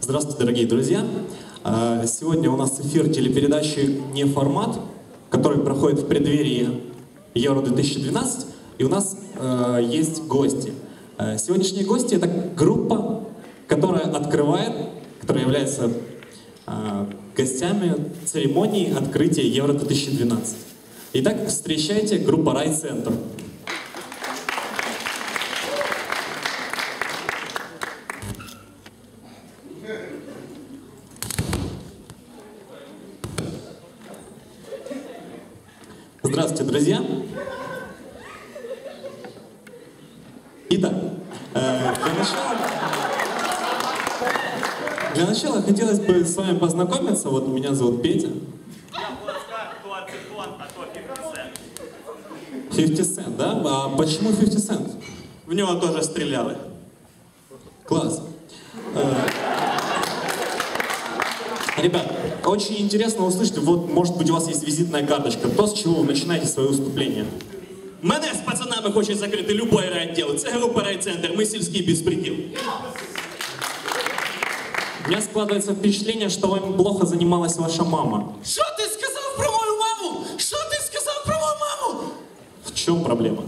Здравствуйте, дорогие друзья! А, Сегодня у нас эфир телепередачи «Не формат», который проходит в преддверии Евро-2012, и у нас э, есть гости. Э, Сегодняшние гости — это группа, которая открывает, которая является э, гостями церемонии открытия Евро-2012. Итак, встречайте группа «Райцентр». Здравствуйте, друзья. Итак, э, для начала, для начала хотелось бы с вами познакомиться. Вот меня зовут Петя. Я плацкар, то ацетон, а то 50 50 Cent, да? А почему 50 Cent? В нього теж стріляли. Класс. Э, Ребят, очень интересно услышать, вот, может быть, у вас есть визитная карточка. То, с чего вы начинаете свое выступление. Мене з пацанами хочуть закрити любой райділ. Це група райцентр, ми сільський безпреділ. У меня складывается впечатление, что вами плохо занималась ваша мама. Що ти сказав про мою маму? Що ти сказав про мою маму? В чем проблема?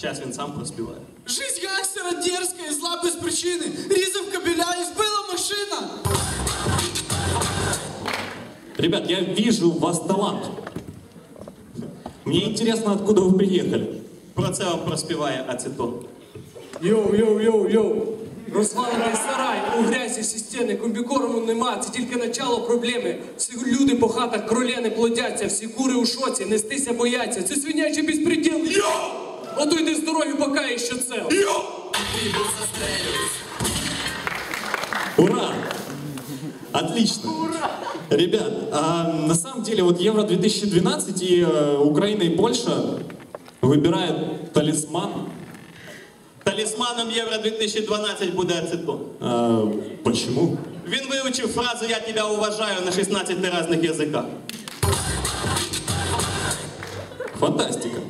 Зараз він сам проспіває. Жизнь гангстера дерзкая и зла без причины. Ребят, я вижу у вас талант. Мне интересно, откуда вы приехали. Про це вам проспіває ацетон. Йоу, йоу, йоу, йоу. Розвалений сарай, у грязі всі стіни, комбікорму нема, це тільки начало проблеми. Всі люди по хатах кроляни плодяться, всі кури у шоці, нестися бояться. Це свинячий безпреділ. Йо! Ото йди з дороги, поки я ще цел. Ура! Отлично. Ребят, а на самом деле вот Евро 2012 и э, Украина и Польша выбирают талисман. Талісманом Євро 2012 буде ацетон. А, почему? Він вивчив фразу Я тебе уважаю на 16 різних язиках. Фантастика.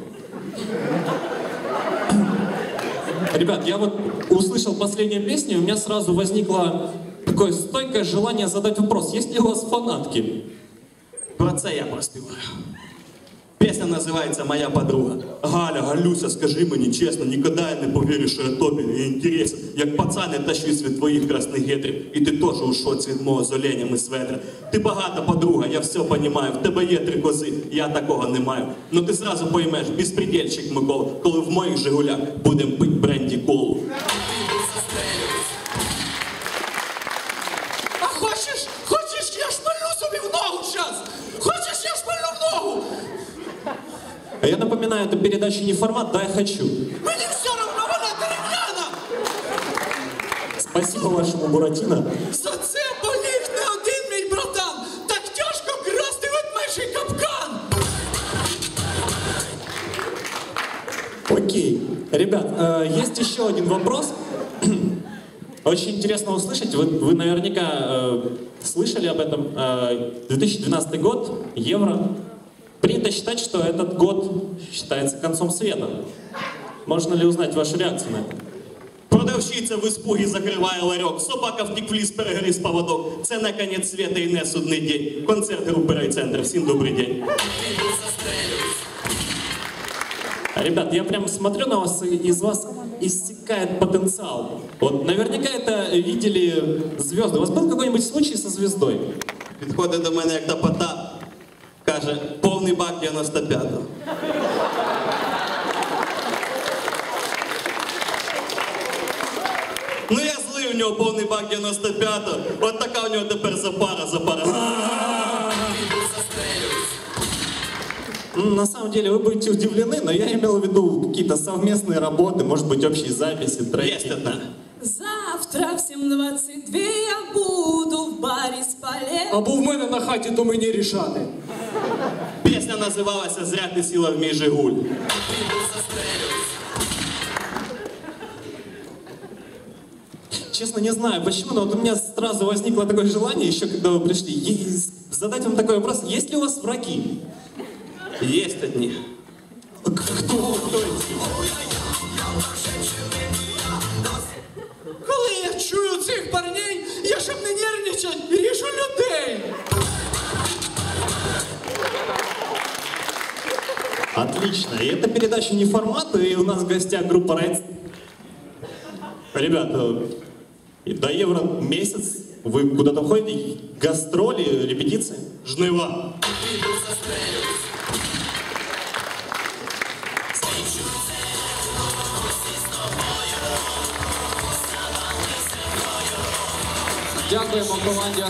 Ребят, я вот услышал последнюю песню, и у меня сразу возникло такое стойкое желание задать вопрос. Есть ли у вас фанатки? Про це я проспіваю. Пісня називається Моя подруга. Галя, Галюся, скажи мені чесно, ніколи я не повірю, що я тобі не інтересен. Як пацан я тащусь від твоїх красних гетрів, і ти теж у шоці від мого з оленями светра. Ти багата подруга, я все понімаю. В тебе є три кози, я такого не маю. Ну ти зразу поймеш, безпредельщик Микола, коли в моїх Жигулях будем пить бренді колу. А хочешь, хочешь, я шпалю собі в ногу сейчас? Хочешь, я шпалю в ногу? А Я напоминаю, это передача не формат, да, я хочу. Мені все равно, вона дерев'яна. Спасибо вашему Буратино. За це болів не один мій братан. Так тяжко красти ведмежий капкан. Окей. Ребят, э, есть еще один вопрос. Очень интересно услышать. Вы, вы наверняка э, слышали об этом. Э, 2012 год, Евро. Принято считать, что этот год считается концом света. Можно ли узнать вашу реакцию на это? Продавщиця в іспугі закриває ларьок, собака втік в ліс, перегріз поводок. Це не конець света і не судний день. Концерт групи райцентр. Всім добрий день. Ребят, я прям смотрю на вас, и из вас истекает потенциал. Вот наверняка это видели звезды. У вас был какой-нибудь случай со звездой? Підходить до мене як тапота, каже, повний бак 95-го. Ну я злий у нього повний бак 95-го. От така у нього тепер запара, запара. На самом деле вы будете удивлены, но я имел в виду какие-то совместные работы, может быть, общие записи, треки. Є одна. Завтра в 7.22 я буду в барі спале. Або в мене на хаті, то мені рішати. Пісня називалася Зря ти сіла в мій Жигуль. Честно, не знаю почему, но вот у меня сразу возникло такое желание, еще когда вы пришли, е- задать вам такой вопрос. Есть ли у вас враги? Є одні. Кто? стойте. Коли я чую цих парней, я щоб не нервничать, ріжу людей. Отлично. И это передача не формат, и у нас в гостях группа Райт. Ребята, до Евро месяц вы куда-то ходите? Гастроли, репетиции? Жнива. Дякуємо команді.